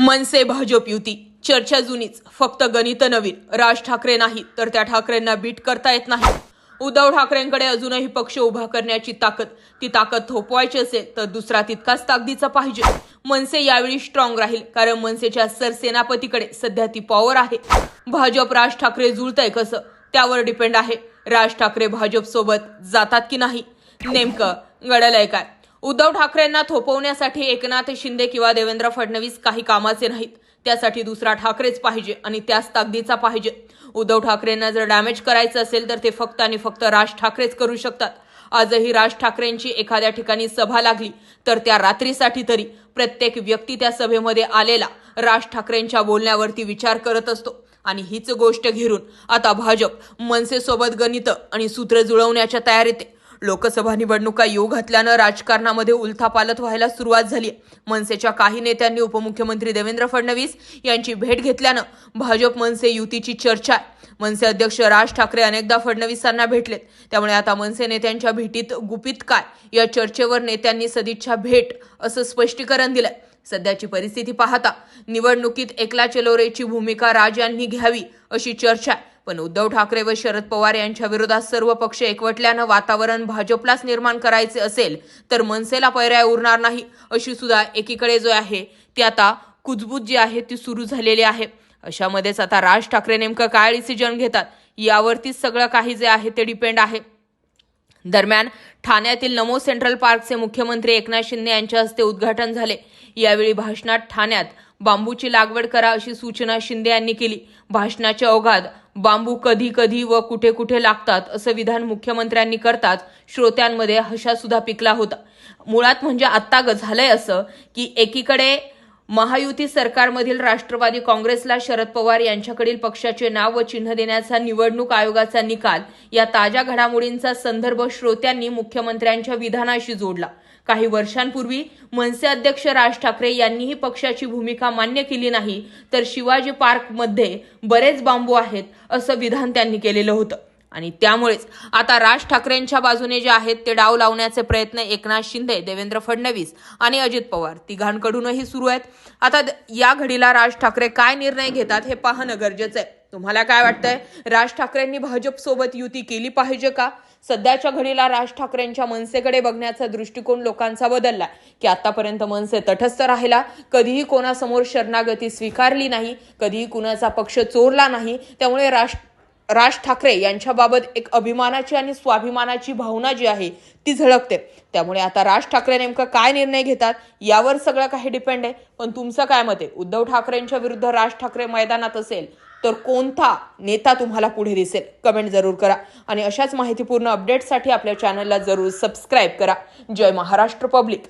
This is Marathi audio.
मनसे भाजप युती. चर्चा जुनीच. फक्त गणित नवीन. राज ठाकरे नाही तर त्या ठाकरेंना बीट करता येत नाही. उद्धव ठाकरेंकडे अजूनही पक्ष उभा करण्याची ताकद. ती ताकद थोपवायची असेल तर दुसरा तितकाच ताकदीचा पाहिजे. मनसे यावेळी स्ट्रॉंग राहील कारण मनसेच्या सरसेनापतीकडे सध्या ती पॉवर आहे. भाजप राज ठाकरे जुळतंय कसं? त्यावर डिपेंड आहे. राज ठाकरे भाजप सोबत जातात की नाही? नेमकं घडलंय काय? उद्धव ठाकरेंना थोपवण्यासाठी एकनाथ शिंदे किंवा देवेंद्र फडणवीस काही कामाचे नाहीत. त्यासाठी दुसरा ठाकरेच पाहिजे आणि त्याच ताकदीचा पाहिजे. उद्धव ठाकरेंना जर डॅमेज करायचं असेल तर ते फक्त आणि फक्त राज ठाकरेच करू शकतात. आजही राज ठाकरेंची एखाद्या ठिकाणी सभा लागली तर त्या रात्रीसाठी तरी प्रत्येक व्यक्ती त्या सभेमध्ये आलेला राज ठाकरेंच्या बोलण्यावरती विचार करत असतो. आणि हीच गोष्ट घेरून आता भाजप मनसेसोबत गणित आणि सूत्र जुळवण्याच्या तयारीत आहे. लोकसभा निवडणुका येऊ घातल्यानं राजकारणामध्ये उलथापालथ व्हायला सुरुवात झाली मनसेच्या काही नेत्यांनी उपमुख्यमंत्री देवेंद्र फडणवीस यांची भेट घेतल्यानं भाजप मनसे युतीची चर्चा आहे. मनसे अध्यक्ष राज ठाकरे अनेकदा फडणवीसांना भेटलेत. त्यामुळे आता मनसे नेत्यांच्या भेटीत गुपित काय? या चर्चेवर नेत्यांनी सदिच्छा भेट असं स्पष्टीकरण दिलंय. सध्याची परिस्थिती पाहता निवडणुकीत एकला चलोरेची भूमिका राज यांनी घ्यावी अशी चर्चा आहे. पण उद्धव ठाकरे व शरद पवार यांच्या विरोधात सर्व पक्ष एकवटल्यानं वातावरण भाजपलाच निर्माण करायचे असेल तर मनसेला पर्याय उरणार नाही अशी सुद्धा एकीकडे जो आहे ती आता कुजबूज जी आहे ती सुरू झालेली आहे. अशामध्येच आता राज ठाकरे नेमकं काय डिसिजन घेतात यावरतीच सगळं काही जे आहे ते डिपेंड आहे. दरम्यान ठाण्यातील नमो सेंट्रल पार्कचे मुख्यमंत्री एकनाथ शिंदे यांच्या हस्ते उद्घाटन झाले. यावेळी भाषणात ठाण्यात बांबूची लागवड करा अशी सूचना शिंदे यांनी केली. भाषणाच्या ओघात बांबू कधी कधी व कुठे कुठे लागतात असं विधान मुख्यमंत्र्यांनी करताच श्रोत्यांमध्ये हशासुद्धा पिकला होता. मुळात म्हणजे आत्ता ग झालंय असं की एकीकडे महायुती सरकारमधील राष्ट्रवादी काँग्रेसला शरद पवार यांच्याकडील पक्षाचे नाव व चिन्ह देण्याचा निवडणूक आयोगाचा निकाल या ताज्या घडामोडींचा संदर्भ श्रोत्यांनी मुख्यमंत्र्यांच्या विधानाशी जोडला. काही वर्षांपूर्वी मनसे अध्यक्ष राज ठाकरे यांनीही पक्षाची भूमिका मान्य केली नाही तर शिवाजी पार्कमध्ये बरेच बांबू आहेत असं विधान त्यांनी केलेलं होतं. आणि त्यामुळेच आता राज ठाकरेंच्या बाजूने जे आहेत ते डाव लावण्याचे प्रयत्न एकनाथ शिंदे देवेंद्र फडणवीस आणि अजित पवार तिघांकडूनही सुरू आहेत. आता द- या घडीला राज ठाकरे काय निर्णय घेतात हे पाहणं गरजेचं आहे. तुम्हाला काय वाटतंय? राज ठाकरेंनी भाजप सोबत युती केली पाहिजे का? सध्याच्या घडीला राज ठाकरेंच्या मनसेकडे बघण्याचा दृष्टिकोन लोकांचा बदलला. की आतापर्यंत मनसे तटस्थ राहिला कधीही कोणासमोर शरणागती स्वीकारली नाही कधीही कुणाचा पक्ष चोरला नाही त्यामुळे राज राज ठाकरे यांच्याबाबत एक अभिमानाची आणि स्वाभिमानाची भावना जी आहे ती झळकते. त्यामुळे आता राज ठाकरे नेमकं काय निर्णय घेतात यावर सगळं काही डिपेंड आहे. पण तुमचं काय मत आहे? उद्धव ठाकरेंच्या विरुद्ध राज ठाकरे मैदानात असेल तर कोणता नेता तुम्हाला पुढे दिसेल? कमेंट जरूर करा. आणि अशाच माहितीपूर्ण अपडेट्ससाठी आपल्या चॅनलला जरूर सबस्क्राईब करा. जय महाराष्ट्र पब्लिक